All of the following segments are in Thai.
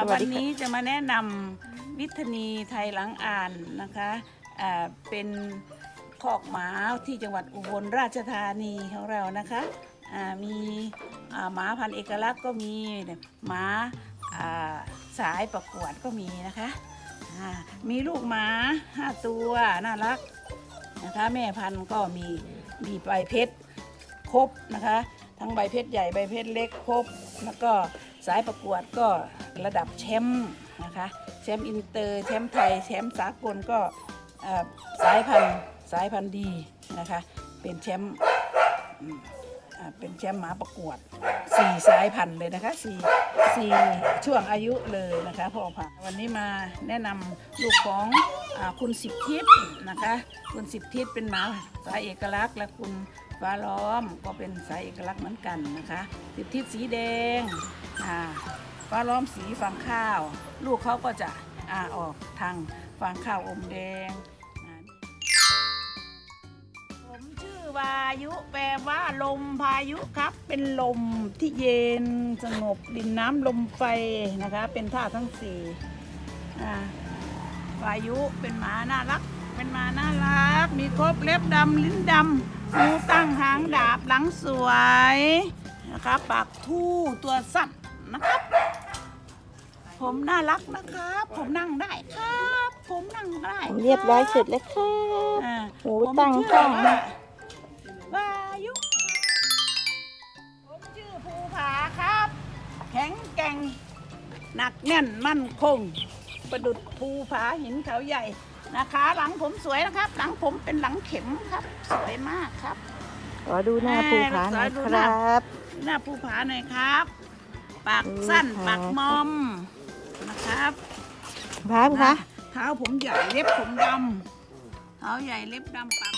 สวัสนดีค่ะนี้จะมาแนะนำวิทนีไทยหลังอ่านนะคะอ่าเป็นคอกหมาที่จังหวัดอุบลราชธานีของเรานะคะอ่ามีอ่าหมาพันธุ์เอกลักษณ์ก็มีหมาอ่าสายประกวดก็มีนะคะอ่ามีลูกหมาห้าตัวน่ารักนะคะแม่พันธุ์ก็มีมีใบเพชร ครบนะคะ ทั้งใบเพชรใหญ่ใบเพชรเล็กครบ แล้วก็สายประกวดก็ระดับแชมป์นะคะแชมป์อินเตอร์แชมป์ไทยแชมป์สากลก็สายพันธุ์สายพันธุ์ดีนะคะเป็นแชมป์เป็นแชมป์หมาประกวดสี่สายพันธุ์เลยนะคะสี่สี่ช่วงอายุเลยนะคะพ่อพันธุ์วันนี้มาแนะนำลูกของอคุณสิบทิศนะคะ คุณสิบทิศเป็นหมาสายเอกลักษณ์และคุณ ฟ้าล้อมก็เป็นสายเอกลักษณ์เหมือนกันนะคะสิบทิศสีแดงฟ้าล้อมสีฟางข้าว ลูกเขาก็จะอาออกทางฟางข้าวอมแดง ผมชื่อวายุแปลว่าลมพายุครับ เป็นลมที่เย็นสงบดินน้ำลมไฟนะคะ เป็นท่าทั้งสี่วายุเป็นหมาน่ารัก เป็นหมาน่ารัก มีครบเล็บดำลิ้นดำหูตั้งหางดาบหลังสวยนะครับปากทู่ตัวสั้นนะครับ ผมน่ารักนะครับ ผมนั่งได้ครับ ผมนั่งได้คเรียบร้อยเสร็จแล้วค่ะอ่าหูผมตั้งชื่กล้องว่าวายุผมชื่อภูผาครับ แข็งแกร่ง หนักแน่นมั่นคง ประดุดภูผาหินเขาใหญ่ นะคะ หลังผมสวยนะครับ หลังผมเป็นหลังเข็มครับ สวยมากครับ ขอดูหน้าภูผาหน่อยขอดูคหน้ารับ หน้าภูผาหน่อยครับ ปากอืมสั้นค่ะปากมอมนะครับผาภูผาเท้าผมใหญ่เล็บผมดำเท้าใหญ่เล็บดำปาก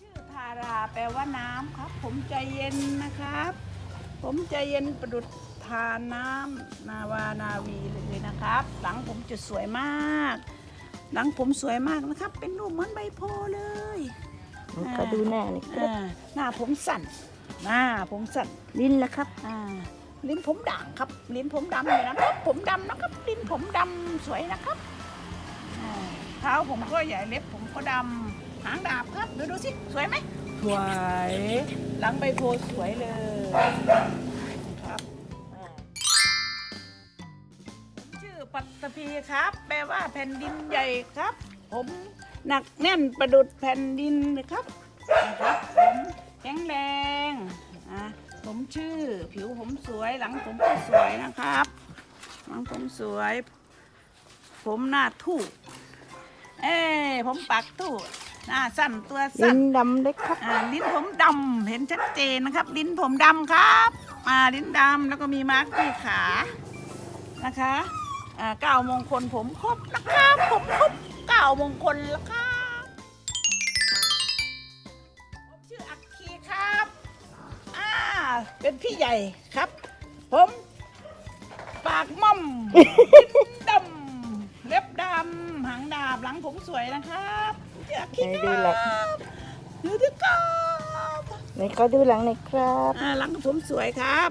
ชื่อทาราแปลว่าน้ำครับ ผมใจเย็นนะครับ ผมใจเย็นประดุด ทานน้ำนาวานาวีเลยนะครับ หลังผมจะสวยมาก หลังผมสวยมากนะครับ เป็นรูปเหมือนใบโพธิ์เลยขอดูหน้าหน่อยครับอ่าหน้าผมสั่น หน้าผมสั่นลิ้นละครับอ่าลิ้นผมด่างครับ ลิ้นผมดำอยู่นะครับ ผมดำนะครับ ลิ้นผมดำสวยนะครับอ่าเท้าผมก็ใหญ่เล็บผมก็ดำหางดาบครับดูดูสิสวยไหมสวยหลังใบโพธิ์สวยเลย ปัตตภีครับ แปลว่าแผ่นดินใหญ่ครับ ผมหนักแน่นประดุดแผ่นดินเลยครับนะครับผมแข็งแรงอะผมชื่อผิวผมสวยหลังผมก็สวยนะครับหลังผมสวย ผมหน้าทู่เอ้ยผมปากทู่หน้าสั้นตัวลิ้สั้นนดำเล็กครับอ่าลิ้นผมดำเห็นชัดเจนนะครับ ลิ้นผมดำครับอ่าลิ้นดำแล้วก็มีมาร์กที่ขานะคะอ่า เก้ามงคลผมครบนะครับผมครบเก้ามงคลแล้วครับผมชื่ออักคีครับอ่าเป็นพี่ใหญ่ครับ ผมปากม่อมลิ้นดำเล็บดำหางดาบหลังผมสวยนะครับชื่ออักคีไหนคดูรัหลัง บดูดิครับไหนขอดูหลังหน่อยครับ อ่าหลังผมสวยครับ